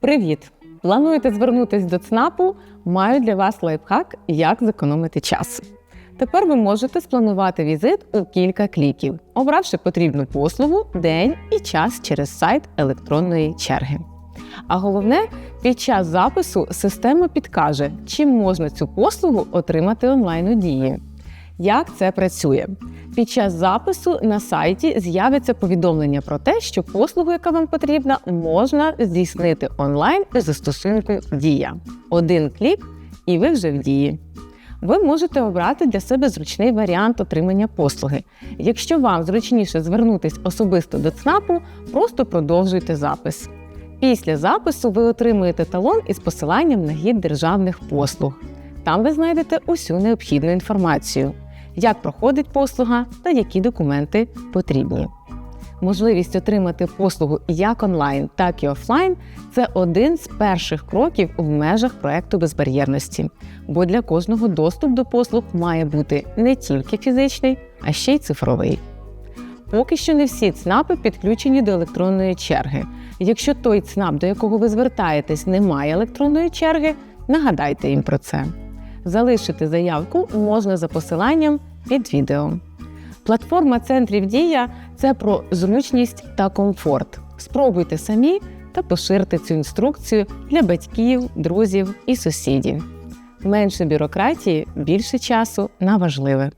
Привіт! Плануєте звернутись до ЦНАПу? Маю для вас лайфхак, як зекономити час. Тепер ви можете спланувати візит у кілька кліків, обравши потрібну послугу, день і час через сайт електронної черги. А головне, під час запису система підкаже, чи можна цю послугу отримати онлайн у дії. Як це працює? Під час запису на сайті з'явиться повідомлення про те, що послугу, яка вам потрібна, можна здійснити онлайн у застосунку Дія. Один клік, і ви вже в дії. Ви можете обрати для себе зручний варіант отримання послуги. Якщо вам зручніше звернутись особисто до ЦНАПу, просто продовжуйте запис. Після запису ви отримуєте талон із посиланням на гід державних послуг. Там ви знайдете усю необхідну інформацію, як проходить послуга та які документи потрібні. Можливість отримати послугу як онлайн, так і офлайн це один з перших кроків в межах проекту безбар'єрності, бо для кожного доступ до послуг має бути не тільки фізичний, а ще й цифровий. Поки що не всі ЦНАПи підключені до електронної черги. Якщо той ЦНАП, до якого ви звертаєтесь, не має електронної черги, нагадайте їм про це. Залишити заявку можна за посиланням під відео. Платформа центрів Дія це про зручність та комфорт. Спробуйте самі та поширте цю інструкцію для батьків, друзів і сусідів. Менше бюрократії, більше часу на важливе.